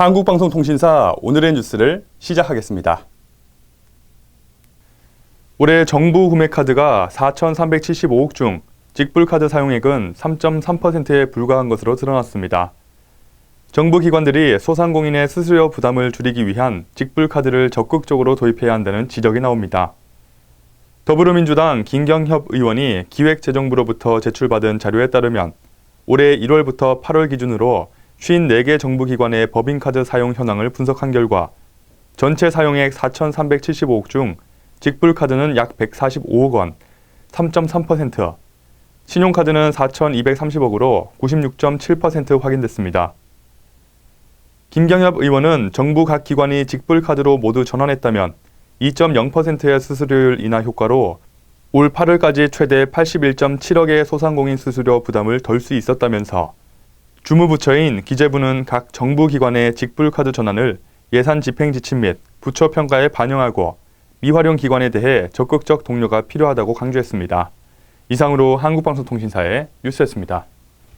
한국방송통신사 오늘의 뉴스를 시작하겠습니다. 올해 정부 구매 카드가 4,375억 중 직불카드 사용액은 3.3%에 불과한 것으로 드러났습니다. 정부 기관들이 소상공인의 수수료 부담을 줄이기 위한 직불카드를 적극적으로 도입해야 한다는 지적이 나옵니다. 더불어민주당 김경협 의원이 기획재정부로부터 제출받은 자료에 따르면 올해 1월부터 8월 기준으로 54개 정부기관의 법인카드 사용 현황을 분석한 결과 전체 사용액 4,375억 중 직불카드는 약 145억 원, 3.3%, 신용카드는 4,230억으로 96.7% 확인됐습니다. 김경엽 의원은 정부 각 기관이 직불 카드로 모두 전환했다면 2.0%의 수수료율 인하 효과로 올 8월까지 최대 81.7억의 소상공인 수수료 부담을 덜 수 있었다면서 주무부처인 기재부는 각 정부 기관의 직불 카드 전환을 예산 집행 지침 및 부처 평가에 반영하고 미활용 기관에 대해 적극적 동료가 필요하다고 강조했습니다. 이상으로 한국방송통신사의 뉴스였습니다.